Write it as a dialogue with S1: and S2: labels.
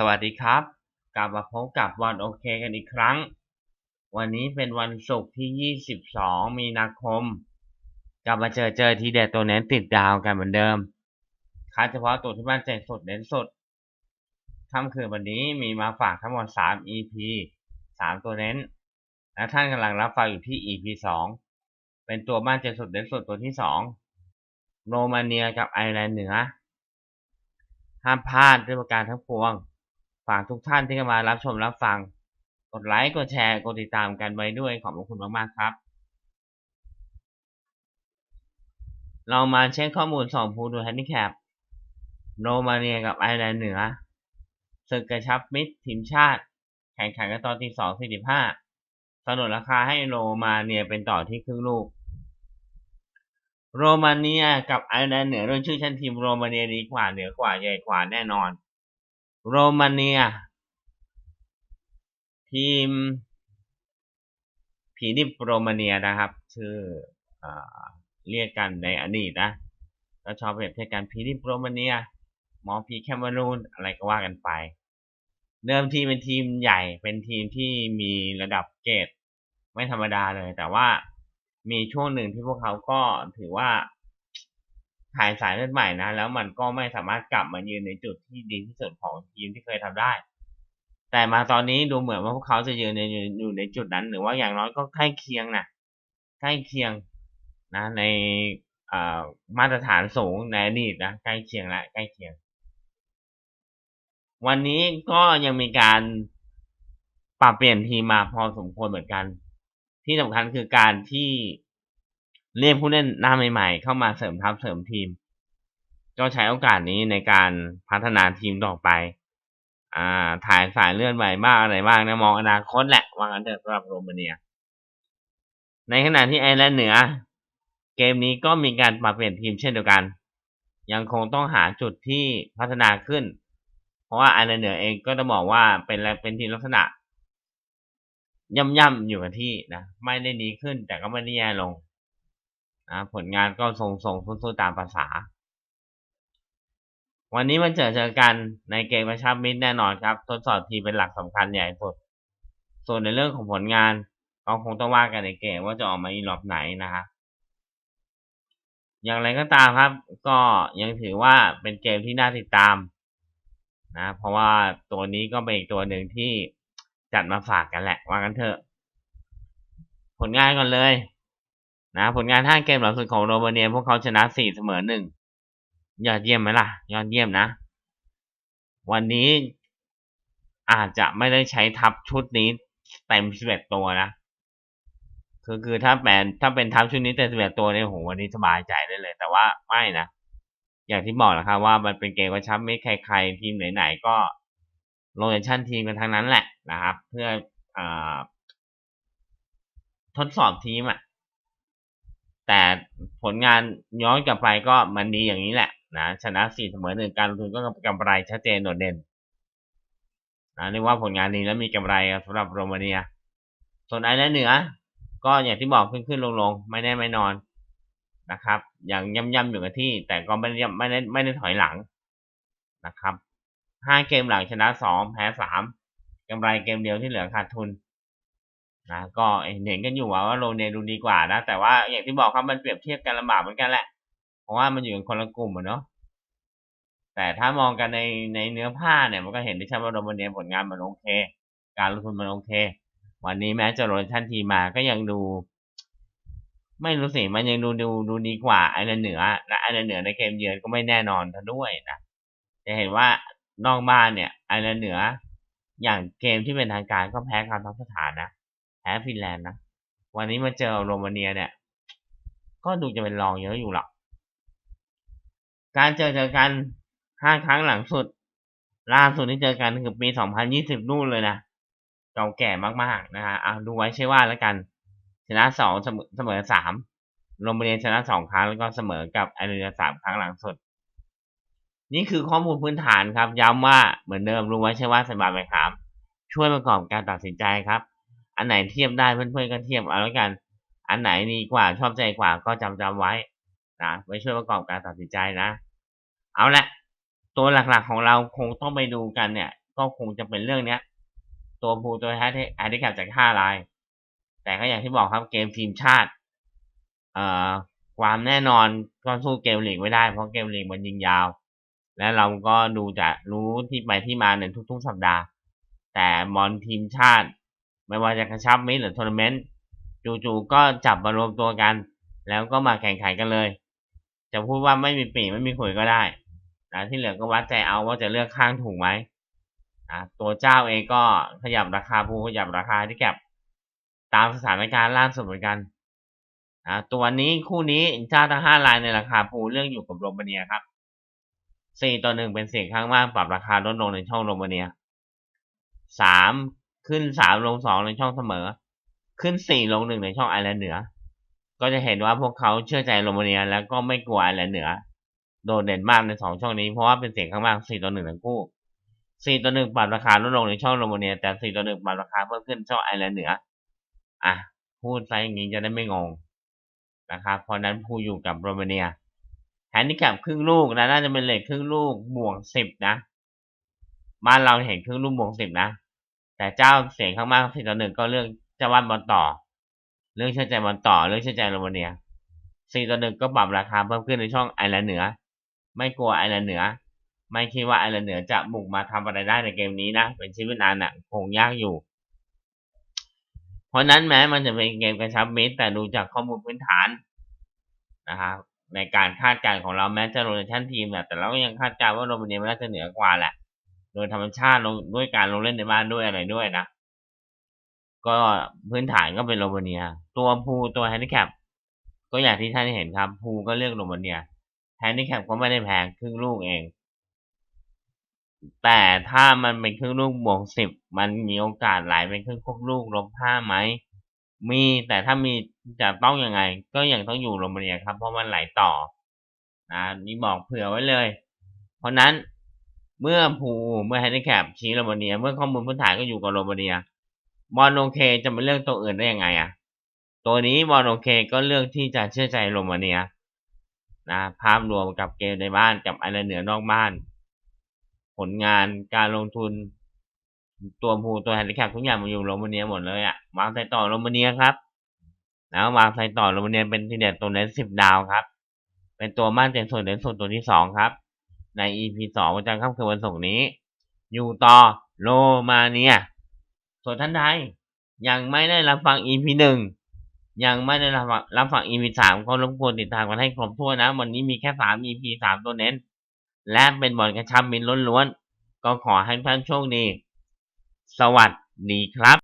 S1: สวัสดีครับ กลับมาพบกับวันโอเคกันอีกครั้ง วันนี้เป็นวันศุกร์ที่ 22 มีนาคม กลับมาเจอเจอทีเด็ดตัวเน้นติดดาวกันเหมือนเดิมคัดเฉพาะตัวที่มั่นใจสุดเน้นสดค่ำคืนวันนี้มีมาฝากทั้งหมด 3 EP 3 ตัวเน้น และท่านกำลังรับฟังอยู่ที่ EP 2 เป็นตัวมั่นใจสุดเน้นสดตัวที่ 2 โรมาเนียกับไอร์แลนด์เหนือห้ามพลาดด้วยประการทั้งปวง ฝากทุกท่านที่เข้ามารับชมรับฟัง กดไลค์ กดแชร์ กดติดตามกันไว้ด้วย ขอบคุณมาก ๆ ครับ เรามาเช็คข้อมูลสองผู้ดูแฮนดิแคปโรมาเนียกับไอร์แลนด์เหนือศึกกระชับมิตรทีมชาติ แข่งขันกันตอนที่สองสี่สิบห้าสนุนราคาให้โรมาเนียเป็นต่อที่ครึ่งลูก โรมาเนียกับไอร์แลนด์เหนือโดยชื่อชั้นทีมโรมาเนียดีกว่าเหนือกว่าใหญ่กว่าแน่นอน โรมาเนีย ทีม ผีดิบโรมาเนียนะครับ ชื่ออเรียกกันในอดีตนะก็ชอบเปรียบเทียบกันผีดิบโรมาเนีย หมอผีแคมารูนอะไรก็ว่ากันไป เดิมทีเป็นทีมใหญ่เป็นทีมที่มีระดับเกรดไม่ธรรมดาเลย แต่ว่ามีช่วงหนึ่งที่พวกเขาก็ถือว่า ถ่ายสายเลือดใหม่นะ แล้วมันก็ไม่สามารถกลับมายืนในจุดที่ดีที่สุดของทีมที่เคยทำได้ แต่มาตอนนี้ดูเหมือนว่าพวกเขาจะยืนในอยู่ในจุดนั้น หรือว่าอย่างน้อยก็ใกล้เคียงนะใกล้เคียงนะ ในมาตรฐานสูงในอดีตนะใกล้เคียงละใกล้เคียง วันนี้ก็ยังมีการปรับเปลี่ยนทีมมาพอสมควรเหมือนกัน ที่สำคัญคือการที่ เรียกผู้เล่นหน้าใหม่ๆ เข้ามาเสริมทัพเสริมทีม ก็ใช้โอกาสนี้ในการพัฒนาทีมต่อไป อ่า ถ่ายสายเลื่อนใหม่บ้างอะไรบ้างนะมองอนาคตแหละว่างันเถอะสำหรับโรมาเนีย ในขณะที่ไอร์แลนด์เหนือ เกมนี้ก็มีการปรับเปลี่ยนทีมเช่นเดียวกัน ยังคงต้องหาจุดที่พัฒนาขึ้น เพราะว่าไอร์แลนด์เหนือเองก็ต้องบอกว่าเป็นเป็นทีมลักษณะย่ำๆอยู่กับที่นะไม่ได้ดีขึ้นแต่ก็ไม่ได้แย่ลง นะผลงานก็ทรงๆสู้ๆตามภาษา วันนี้มันเจอเจอกันในเกมประชับมิตรแน่นอนครับ ทดสอบทีเป็นหลักสำคัญใหญ่สุด ส่วนในเรื่องของผลงานก็คงต้องว่ากันในเกมว่าจะออกมาอีรอบไหนนะครับอย่างไรก็ตามครับ ก็ยังถือว่าเป็นเกมที่น่าติดตามนะ เพราะว่าตัวนี้ก็เป็นอีกตัวหนึ่งที่จัดมาฝากกันแหละว่ากันเถอะ ผลงานก่อนเลย นะผลงานห้าเกมหลังสุดของโรมาเนียพวกเขาชนะสี่เสมอหนึ่งยอดเยี่ยมไหมล่ะ ยอดเยี่ยมนะ วันนี้อาจจะไม่ได้ใช้ทัพชุดนี้เต็มสิบเอ็ดตัวนะ คือคือถ้าแปนถ้าเป็นทัพชุดนี้เต็มสิบเอ็ดตัวเนี่ยโหวันนี้สบายใจได้เลย แต่ว่าไม่นะ อย่างที่บอกนะครับว่ามันเป็นเกมกระชับไม่ใครๆทีมไหนๆก็โลเคชั่นทีมกันทั้งนั้นแหละนะครับ เพื่ออทดสอบทีมอะ แต่ผลงานย้อนกลับไปก็มันดีอย่างนี้แหละนะชนะสี่เสมอหนึ่งการลงทุนก็กำไรชัดเจนโดดเด่นนะเรียกว่าผลงานดีแล้วมีกำไรสำหรับโรมาเนีย ส่วนไอร์แลนด์เหนือ ก็อย่างที่บอกขึ้นขึ้นลงลงไม่ได้ไม่นอนนะครับอย่างย่ำย่ำอยู่กับที่ แต่ก็ไม่ได้ไม่ได้ไม่ได้ถอยหลังนะครับห้าเกมหลังชนะสองแพ้สามกำไรเกมเดียวที่เหลือขาดทุน นะก็เห็นกันอยู่ว่าโรเนดูดีกว่านะ แต่ว่าอย่างที่บอกครับมันเปรียบเทียบกันลำบากเหมือนกันแหละ เพราะว่ามันอยู่ในคนละกลุ่มเนาะแต่ถ้ามองกันในในเนื้อผ้าเนี่ยมันก็เห็นได้ชัดว่าโรมาเนียผลงานมันโอเค การลงทุนมันโอเค วันนี้แม้จะโรชั่นทีมาก็ยังดู ไม่รู้สิมันยังดูดูดูดีกว่าไอร์แลนเหนือและไอร์แลนเหนือในเกมเยือนก็ไม่แน่นอนทั้ด้วยนะจะเห็นว่านอกบ้านเนี่ยไอร์แลนเหนือ อย่างเกมที่เป็นทางการก็แพ้คาซัคสถานนะ แพ้ฟินแลนด์นะ วันนี้มาเจอโรมาเนียเนี่ย ก็ดูจะเป็นรองเยอะอยู่หรอก การเจอเจอกันห้าครั้งหลังสุด ล่าสุดที่เจอกันคือปีสองพันยี่สิบนู่นเลยนะ เก่าแก่มากๆนะฮะเอาดูไว้ใช่ว่าแล้วกัน ชนะสองเสมอสามโรมาเนียชนะสองครั้งแล้วก็เสมอกับไอร์แลนด์สามครั้งหลังสุด นี่คือข้อมูลพื้นฐานครับ ย้ำว่าเหมือนเดิมรู้ไว้ใช่ว่าสบายไหมครับช่วยประกอบการตัดสินใจครับ อันไหนเทียบได้เพื่อนๆก็เทียบเอาแล้วกัน อันไหนดีกว่าชอบใจกว่าก็จำจำไว้นะไว้ช่วยประกอบการตัดสินใจนะ เอาละตัวหลักๆของเราคงต้องไปดูกันเนี่ย ก็คงจะเป็นเรื่องเนี้ย ตัวภูตัวแฮแฮนดิแคปจากห้าราย แต่ก็อย่างที่บอกครับเกมทีมชาติ เอ่อความแน่นอนก็สู้เกมลีกไม่ได้เพราะเกมลีกมันยิงยาว และเราก็ดูจะรู้ที่ไปที่มาในทุก ๆ สัปดาห์ แต่บอลทีมชาติ ไม่ว่าจะกระชับมิตรหรือทัวร์นาเมนต์จู่ๆก็จับมารวมตัวกัน แล้วก็มาแข่งขันกันเลย จะพูดว่าไม่มีปีไม่มีขุยก็ได้นะที่เหลือก็วัดใจเอาว่าจะเลือกข้างถูกไหมนะตัวเจ้าเองก็ขยับราคาภูขยับราคาที่แก็บตามสถานการณ์ล่าสุดเหมือนกันนะตัวนี้คู่นี้เจ้าทั้งห้ารายในราคาภูเรื่องอยู่กับโรมาเนียครับสี่ต่อหนึ่งเป็นเสียงข้างมากปรับราคาลดลงในช่องโรมาเนียสาม ขึ้นสามลงสองในช่องเสมอ ขึ้นสี่ลงหนึ่งในช่องไอร์แลนด์เหนือ ก็จะเห็นว่าพวกเขาเชื่อใจโรมาเนียแล้วก็ไม่กลัวไอร์แลนด์เหนือ โดดเด่นมากในสองช่องนี้เพราะว่าเป็นเสียงข้างมากสี่ต่อหนึ่งทั้งคู่สี่ต่อหนึ่งปรับราคาลดลงในช่องโรมาเนีย แต่สี่ต่อหนึ่งปรับราคาเพิ่มขึ้นช่องไอร์แลนด์เหนือ อะพูดไปอย่างนี้จะได้ไม่งงนะครับเพราะนั้นผู้อยู่กับโรมาเนียแฮนดิแคปครึ่งลูกนะน่าจะเป็นเลทครึ่งลูกบวกสิบนะบ้านเราเห็นครึ่งลูกบวกสิบนะ แต่เจ้าเสียงข้างมากสี่ต่อหนึ่งก็เลือกเจ้าบ้านบอลต่อ เรื่องเชื่อใจบอลต่อ เรื่องเชื่อใจโรมาเนียสี่ต่อหนึ่งก็ปรับราคาเพิ่มขึ้นในช่องไอร์แลนด์เหนือ ไม่กลัวไอร์แลนด์เหนือ ไม่คิดว่าไอร์แลนด์เหนือจะบุกมาทำอะไรได้ในเกมนี้นะ เป็นชีวิตนานอะคงยากอยู่ เพราะนั้นแม้มันจะเป็นเกมกระชับมิตรแต่ดูจากข้อมูลพื้นฐานนะครับในการคาดการณ์ของเราแม้จะโรเตชันทีมแต่เราก็ยังคาดการณ์ว่าโรมาเนียมันน่าจะเหนือกว่าแหละ โดยธรรมชาติลงด้วยการลงเล่นในบ้านด้วยอะไรด้วยนะ ก็พื้นฐานก็เป็นโรมาเนีย ตัวภูตัวแฮนดิแคปก็อย่างที่ท่านเห็นครับภูก็เลือกโรมาเนียแฮนดิแคปก็ไม่ได้แพงครึ่งลูกเอง แต่ถ้ามันเป็นครึ่งลูกบวกสิบมันมีโอกาสไหลเป็นครึ่งคกลูกลบห้าไหมมีแต่ถ้ามีจะต้องยังไง ก็ยังต้องอยู่โรมาเนียครับ เพราะมันไหลต่อนะนี่บอกเผื่อไว้เลย เพราะนั้น เมื่อภูเมื่อแฮนดิแคปชี้โรมาเนีย เมื่อข้อมูลพื้นฐานก็อยู่กับโรมาเนียมอนโอเคจะมาเลือกตัวอื่นได้ยังไงอะ ตัวนี้มอนโอเคก็เลือกที่จะเชื่อใจโรมาเนียนะภาพรวมกับเกมในบ้านกับไอร์แลนด์เหนือนอกบ้าน ผลงานการลงทุน ตัวภูตัวแฮนดิแคปทุกอย่างมันอยู่โรมาเนียหมดเลยอะวางใส่ต่อโรมาเนียครับแล้ววางใส่ต่อโรมาเนียเป็นทีเด็ดตัวเน้นสิบดาวครับ เป็นตัวมั่นใจส่วนเด่นสุดตัวที่สองครับ ใน EP สองประจำค่ำคืนวันศุกร์นี้ อยู่ต่อโรมาเนีย ส่วนท่านใดยังไม่ได้รับฟัง EP หนึ่งยังไม่ได้รับฟังรับฟัง EP สามก็รบกวนติดตามกันให้ครบถ้วนนะ วันนี้มีแค่สาม EP สามตัวเน้น และเป็นบอลกระชับมินล้วนๆก็ขอให้ท่านโชคดี สวัสดีครับ